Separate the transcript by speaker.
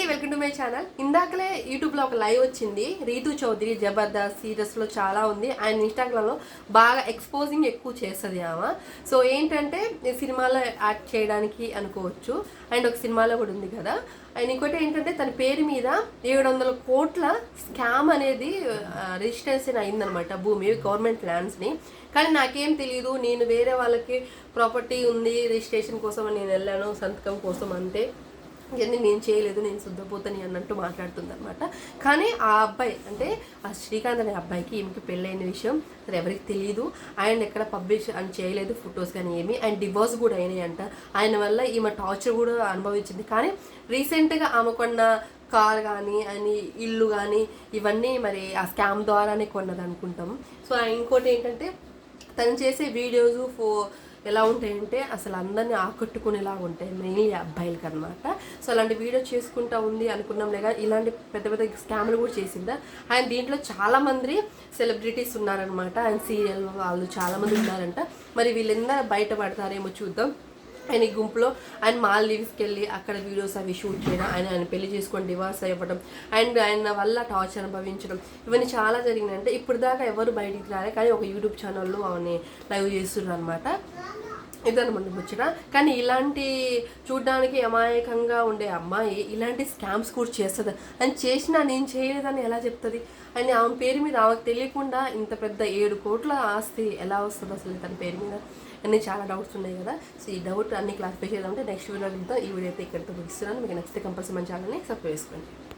Speaker 1: అండి welcome to my channel. ఇందాకలే యూట్యూబ్లో ఒక లైవ్ వచ్చింది. రీతు చౌదరి జబర్దస్త్ సీరియస్లో చాలా ఉంది. ఆయన ఇన్స్టాగ్రామ్లో బాగా ఎక్స్పోజింగ్ ఎక్కువ చేస్తుంది ఆమె. సో ఏంటంటే సినిమాలో యాక్ట్ చేయడానికి అనుకోవచ్చు. అండ్ ఒక సినిమాలో కూడా ఉంది కదా. అండ్ ఇంకోటి ఏంటంటే తన పేరు మీద ఏడు వందల కోట్ల స్కామ్ అనేది రిజిస్ట్రేషన్ అయిందనమాట భూమి గవర్నమెంట్ ల్యాండ్స్ని కానీ నాకేం తెలియదు నేను వేరే వాళ్ళకి ప్రాపర్టీ ఉంది రిజిస్ట్రేషన్ కోసం నేను వెళ్ళాను సంతకం కోసం అంతే. ఇవన్నీ నేను చేయలేదు నేను శుద్ధపోతని అన్నట్టు మాట్లాడుతుంది అనమాట కానీ ఆ అబ్బాయి అంటే ఆ శ్రీకాంత్ అనే అబ్బాయికి ఈమెకి పెళ్ళైన విషయం అది ఎవరికి తెలియదు ఆయన ఎక్కడ పబ్లిష్ అని చేయలేదు ఫొటోస్ కానీ ఏమి. అండ్ డివోర్స్ కూడా అయినాయి అంట ఆయన వల్ల ఈమె టార్చర్ కూడా అనుభవించింది. కానీ రీసెంట్గా ఆమె కొన్న కార్ కానీ అని ఇల్లు కానీ ఇవన్నీ మరి ఆ స్కామ్ ద్వారానే కొన్నది అనుకుంటాం సో ఇంకోటి ఏంటంటే తను చేసే వీడియోస్ ఫో ఎలా ఉంటాయంటే అసలు అందరినీ ఆకట్టుకునేలా ఉంటాయి మెయిన్లీ అబ్బాయిలకి అనమాట సో అలాంటి వీడియో చేసుకుంటా ఉంది అనుకున్నాం లేక ఇలాంటి పెద్ద పెద్ద స్కామ్లు కూడా చేసిందా. ఆయన దీంట్లో చాలా మంది సెలబ్రిటీస్ ఉన్నారనమాట ఆయన సీరియల్ వాళ్ళు చాలామంది ఉన్నారంట. మరి వీళ్ళందరూ బయటపడతారేమో చూద్దాం. ఆయన ఈ గుంపులో ఆయన మాల్దీవ్స్కి వెళ్ళి అక్కడ వీడియోస్ అవి షూట్ చేయడం ఆయన ఆయన పెళ్ళి చేసుకొని డివోర్స్ అవ్వడం అండ్ ఆయన వల్ల టార్చర్ అనుభవించడం ఇవన్నీ చాలా జరిగినాయి అంటే ఇప్పుడు దాకా ఎవరు బయటికి రాలే కానీ ఒక యూట్యూబ్ ఛానల్లో ఆమె లైవ్ చేస్తున్నారు అనమాట ఇదనమాట ముచ్చట. కానీ ఇలాంటి చూడడానికి అమాయకంగా ఉండే అమ్మాయి ఇలాంటి స్కామ్స్ కూడా చేస్తుంది. అని చేసినా నేను చేయలేదని ఎలా చెప్తుంది? అని ఆమె పేరు మీద ఆమెకు తెలియకుండా ఇంత పెద్ద ఏడు కోట్ల ఆస్తి ఎలా వస్తుంది అసలు తన పేరు మీద? అన్ని చాలా డౌట్స్ ఉన్నాయి కదా. సో ఈ డౌట్ అన్ని క్లారిఫై చేద్దామంటే నెక్స్ట్ వీడియో వెళ్తాం ఈ వీడియో అయితే ఇక్కడితో ముగిస్తున్నాను. మీకు నచ్చితే కంపల్సరీ మన ఛానల్ని సబ్స్క్రైబ్ చేసుకోండి.